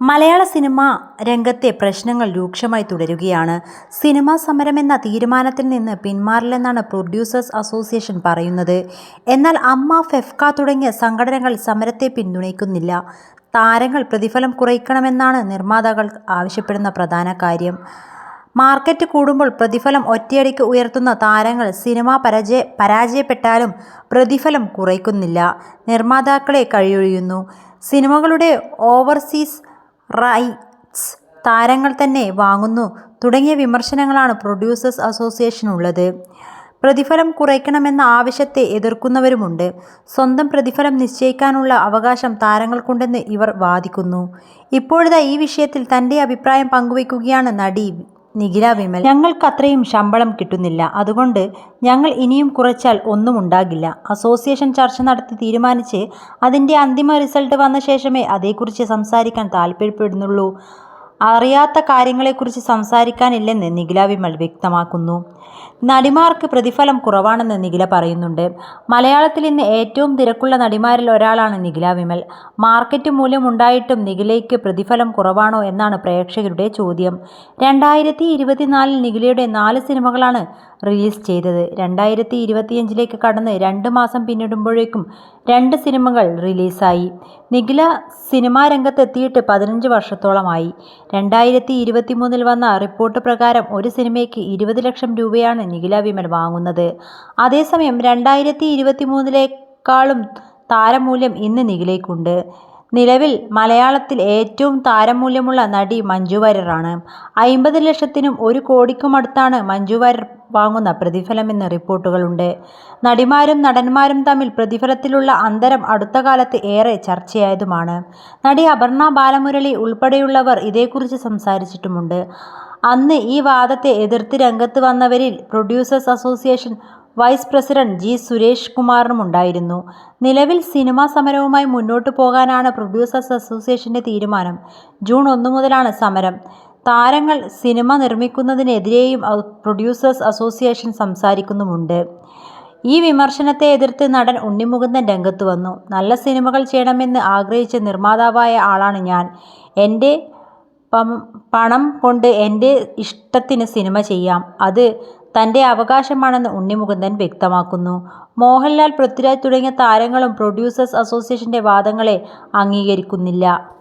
മലയാള cinema രംഗത്തെ പ്രശ്നങ്ങൾ രൂക്ഷമായി തുടരുകയാണ്. സിനിമാ സമരം എന്ന തീരുമാനത്തിൽ നിന്ന് പിന്മാറില്ലെന്നാണ് പ്രൊഡ്യൂസേഴ്സ് അസോസിയേഷൻ പറയുന്നത്. എന്നാൽ അമ്മ ഫെഫ്ക തുടങ്ങിയ സംഘടനകൾ സമരത്തെ പിന്തുണയ്ക്കുന്നില്ല. താരങ്ങൾ പ്രതിഫലം കുറയ്ക്കണമെന്നാണ് നിർമ്മാതാക്കൾ ആവശ്യപ്പെടുന്ന പ്രധാന കാര്യം. മാർക്കറ്റ് കൂടുമ്പോൾ പ്രതിഫലം ഒറ്റയടിക്ക് ഉയർത്തുന്ന താരങ്ങൾ സിനിമ പരാജയ പരാജയപ്പെട്ടാലും പ്രതിഫലം കുറയ്ക്കുന്നില്ല. നിർമ്മാതാക്കളെ കഴിയൊഴിയുന്നു. സിനിമകളുടെ ഓവർസീസ് റൈറ്റ്സ്. താരങ്ങൾ തന്നെ വാങ്ങുന്നു. തുടങ്ങിയ വിമർശനങ്ങളാണ് പ്രൊഡ്യൂസേഴ്സ് അസോസിയേഷൻ ഉള്ളത് പ്രതിഫലം കുറയ്ക്കണമെന്ന ആവശ്യത്തെ എതിർക്കുന്നവരുമുണ്ട്. സ്വന്തം പ്രതിഫലം നിശ്ചയിക്കാനുള്ള അവകാശം താരങ്ങൾക്കുണ്ടെന്ന് ഇവർ വാദിക്കുന്നു. ഇപ്പോഴത്തെ ഈ വിഷയത്തിൽ തന്റെ അഭിപ്രായം പങ്കുവയ്ക്കുകയാണ് നടി നിഖില വിമൽ ഞങ്ങൾക്ക് അത്രയും ശമ്പളം കിട്ടുന്നില്ല. അതുകൊണ്ട് ഞങ്ങൾ ഇനിയും കുറച്ചാൽ ഒന്നും ഉണ്ടാകില്ല. അസോസിയേഷൻ ചർച്ച നടത്തി തീരുമാനിച്ച് അതിന്റെ അന്തിമ റിസൾട്ട് വന്ന ശേഷമേ അതേക്കുറിച്ച് സംസാരിക്കാൻ താല്പര്യപ്പെടുന്നുള്ളൂ. അറിയാത്ത കാര്യങ്ങളെക്കുറിച്ച് സംസാരിക്കാനില്ലെന്ന് നിഖില വിമൽ വ്യക്തമാക്കുന്നു. നടിമാർക്ക് പ്രതിഫലം കുറവാണെന്ന് നിഖില പറയുന്നുണ്ട്. മലയാളത്തിൽ ഇന്ന് ഏറ്റവും തിരക്കുള്ള നടിമാരിൽ ഒരാളാണ് നിഖില വിമൽ. മാർക്കറ്റ് മൂല്യം ഉണ്ടായിട്ടും നിഖിലയ്ക്ക് പ്രതിഫലം കുറവാണോ എന്നാണ് പ്രേക്ഷകരുടെ ചോദ്യം. രണ്ടായിരത്തി ഇരുപത്തിനാലിൽ നിഖിലയുടെ നാല് സിനിമകളാണ് റിലീസ് ചെയ്തത്. രണ്ടായിരത്തി ഇരുപത്തിയഞ്ചിലേക്ക് കടന്ന് രണ്ട് മാസം പിന്നിടുമ്പോഴേക്കും രണ്ട് സിനിമകൾ റിലീസായി. നിഖില സിനിമാ രംഗത്തെത്തിയിട്ട് പതിനഞ്ച് വർഷത്തോളമായി. രണ്ടായിരത്തി ഇരുപത്തി മൂന്നിൽ വന്ന റിപ്പോർട്ട് പ്രകാരം ഒരു സിനിമയ്ക്ക് ഇരുപത് ലക്ഷം രൂപയാണ് നിഖില വിമൽ വാങ്ങുന്നത്. അതേസമയം രണ്ടായിരത്തി ഇരുപത്തി മൂന്നിലേക്കാളും താരമൂല്യം ഇന്ന് നിഖിലയ്ക്കുണ്ട്. നിലവിൽ മലയാളത്തിൽ ഏറ്റവും താരമൂല്യമുള്ള നടി മഞ്ജു വാര്യറാണ്. അമ്പത് ലക്ഷത്തിനും ഒരു കോടിക്കുമടുത്താണ് മഞ്ജു വാര്യർ വാങ്ങുന്ന പ്രതിഫലമെന്ന് റിപ്പോർട്ടുകളുണ്ട്. നടിമാരും നടന്മാരും തമ്മിൽ പ്രതിഫലത്തിലുള്ള അന്തരം അടുത്ത കാലത്ത് ഏറെ ചർച്ചയായതുമാണ്. നടി അപർണ ബാലമുരളി ഉൾപ്പെടെയുള്ളവർ ഇതേക്കുറിച്ച് സംസാരിച്ചിട്ടുമുണ്ട്. അന്ന് ഈ വാദത്തെ എതിർത്ത് രംഗത്ത് വന്നവരിൽ producers association vice president G Suresh കുമാറിനുമുണ്ടായിരുന്നു നിലവിൽ സിനിമാ സമരവുമായി മുന്നോട്ടു പോകാനാണ് പ്രൊഡ്യൂസേഴ്സ് അസോസിയേഷന്റെ തീരുമാനം. ജൂൺ ഒന്നു മുതലാണ് സമരം. താരങ്ങൾ സിനിമ നിർമ്മിക്കുന്നതിനെതിരെയും പ്രൊഡ്യൂസേഴ്സ് അസോസിയേഷൻ സംസാരിക്കുന്നുമുണ്ട്. ഈ വിമർശനത്തെ എതിർത്ത് നടൻ ഉണ്ണിമുകുന്ദൻ രംഗത്ത് വന്നു. നല്ല സിനിമകൾ ചെയ്യണമെന്ന് ആഗ്രഹിച്ച നിർമ്മാതാവായ ആളാണ് ഞാൻ. എന്റെ പണം കൊണ്ട് എന്റെ ഇഷ്ടത്തിന് സിനിമ ചെയ്യാം. അത് തന്റെ അവകാശമാണെന്ന് ഉണ്ണിമുകുന്ദൻ വ്യക്തമാക്കുന്നു. മോഹൻലാൽ പൃഥ്വിരാജ് തുടങ്ങിയ താരങ്ങളും പ്രൊഡ്യൂസേഴ്സ് അസോസിയേഷന്റെ വാദങ്ങളെ അംഗീകരിക്കുന്നില്ല.